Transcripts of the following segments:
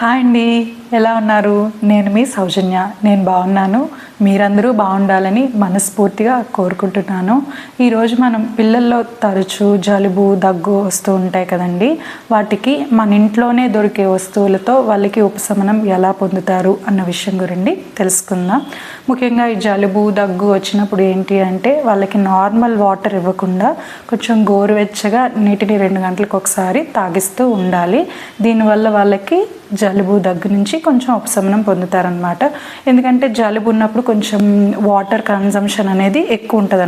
Hi అండి ఎలా ఉన్నారు? నేను మీ సౌజన్య నేను బాగున్నాను. మీరందరూ బాగుండాలని మనస్ఫూర్తిగా కోరుకుంటున్నాను. ఈరోజు మనం పిల్లల్లో తరచూ జలుబు దగ్గు వస్తూ ఉంటాయి కదండి. వాటికి మన ఇంట్లోనే దొరికే వస్తువులతో వాళ్ళకి ఉపశమనం ఎలా పొందుతారు అన్న విషయం గురించి తెలుసుకుందాం. ముఖ్యంగా ఈ జలుబు దగ్గు వచ్చినప్పుడు ఏంటి అంటే వాళ్ళకి నార్మల్ వాటర్ ఇవ్వకుండా కొంచెం గోరువెచ్చగా నీటిని రెండు గంటలకు ఒకసారి తాగిస్తూ ఉండాలి. దీనివల్ల వాళ్ళకి జలుబు దగ్గు నుంచి కొంచెం ఉపశమనం పొందుతారనమాట ఎందుకంటే జలుబు ఉన్నప్పుడు కొంచెం వాటర్ కన్జంప్షన్ అనేది ఎక్కువ ఉంటుంది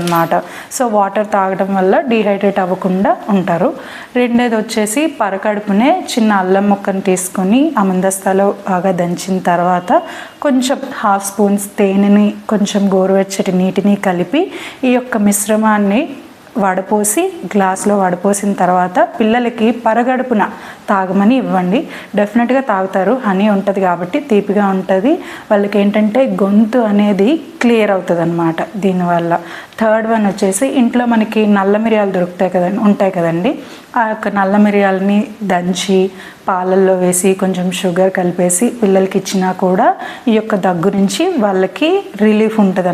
సో వాటర్ తాగడం వల్ల డిహైడ్రేట్ అవ్వకుండా ఉంటారు. రెండేది వచ్చేసి పరకడుపునే చిన్న అల్లం ముక్కను తీసుకొని ఆ ముందస్తాలో బాగా దంచిన తర్వాత కొంచెం హాఫ్ స్పూన్స్ తేనెని కొంచెం గోరువెచ్చటి నీటిని కలిపి ఈ యొక్క మిశ్రమాన్ని వడపోసి గ్లాస్లో వడపోసిన తర్వాత పిల్లలకి పరగడుపున తాగమని ఇవ్వండి. డెఫినెట్గా తాగుతారు. హనీ ఉంటుంది కాబట్టి తీపిగా ఉంటుంది. వాళ్ళకి ఏంటంటే గొంతు అనేది క్లియర్ అవుతుంది అనమాట దీనివల్ల. థర్డ్ వన్ వచ్చేసి ఇంట్లో మనకి నల్ల మిరియాలు దొరుకుతాయి కదండి ఉంటాయి కదండి. ఆ యొక్క నల్ల మిరియాలని దంచి పాలల్లో వేసి కొంచెం షుగర్ కలిపేసి పిల్లలకి ఇచ్చినా కూడా ఈ యొక్క దగ్గు నుంచి వాళ్ళకి రిలీఫ్ ఉంటుంది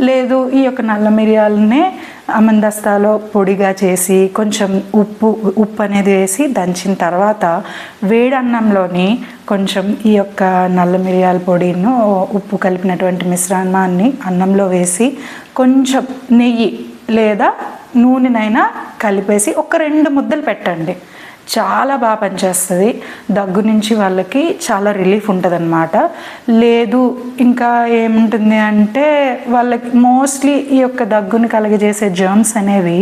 లేదు ఈ యొక్క నల్ల మిరియాలనే అమందస్తాలో పొడిగా చేసి కొంచెం ఉప్పు ఉప్పు అనేది వేసి దంచిన తర్వాత వేడన్నంలోని కొంచెం ఈ యొక్క నల్ల మిరియాల పొడిను ఉప్పు కలిపినటువంటి మిశ్రమాన్ని అన్నంలో వేసి కొంచెం నెయ్యి లేదా నూనెనైనా కలిపేసి ఒక రెండు ముద్దలు పెట్టండి. చాలా బాగా పనిచేస్తుంది. దగ్గు నుంచి వాళ్ళకి చాలా రిలీఫ్ ఉంటుంది అనమాట లేదు ఇంకా ఏముంటుంది అంటే వాళ్ళకి మోస్ట్లీ ఈ యొక్క దగ్గుని కలగజేసే జర్మ్స్ అనేవి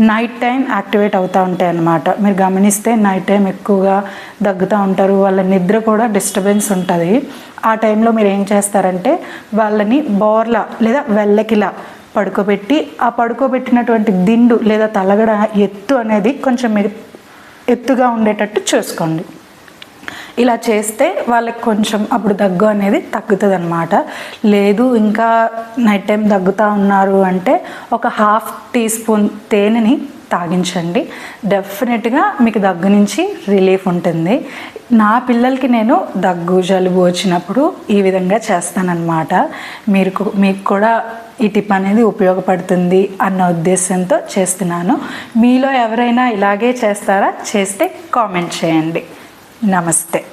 నైట్ టైం యాక్టివేట్ అవుతూ ఉంటాయి అన్నమాట మీరు గమనిస్తే నైట్ టైం ఎక్కువగా దగ్గుతూ ఉంటారు. వాళ్ళ నిద్ర కూడా డిస్టర్బెన్స్ ఉంటుంది. ఆ టైంలో మీరు ఏం చేస్తారంటే వాళ్ళని బోర్లా లేదా వెళ్ళకిలా పడుకోబెట్టి ఆ పడుకోబెట్టినటువంటి దిండు లేదా తలగడ ఎత్తు అనేది కొంచెం ఎత్తుగా ఉండేటట్టు చూసుకోండి. ఇలా చేస్తే వాళ్ళకి కొంచెం అప్పుడు దగ్గు అనేది తగ్గుతుంది అనమాట లేదు ఇంకా నైట్ టైం దగ్గుతూ ఉన్నారు అంటే ఒక హాఫ్ టీ స్పూన్ తేనెని తాగించండి. డెఫినెట్గా మీకు దగ్గు నుంచి రిలీఫ్ ఉంటుంది. నా పిల్లలకి నేను దగ్గు జలుబు వచ్చినప్పుడు ఈ విధంగా చేస్తానన్నమాట. మీరు మీకు కూడా ఈ టిప్ అనేది ఉపయోగపడుతుంది అన్న ఉద్దేశంతో చేస్తున్నాను. మీలో ఎవరైనా ఇలాగే చేస్తారా? చేస్తే కామెంట్ చేయండి. నమస్తే.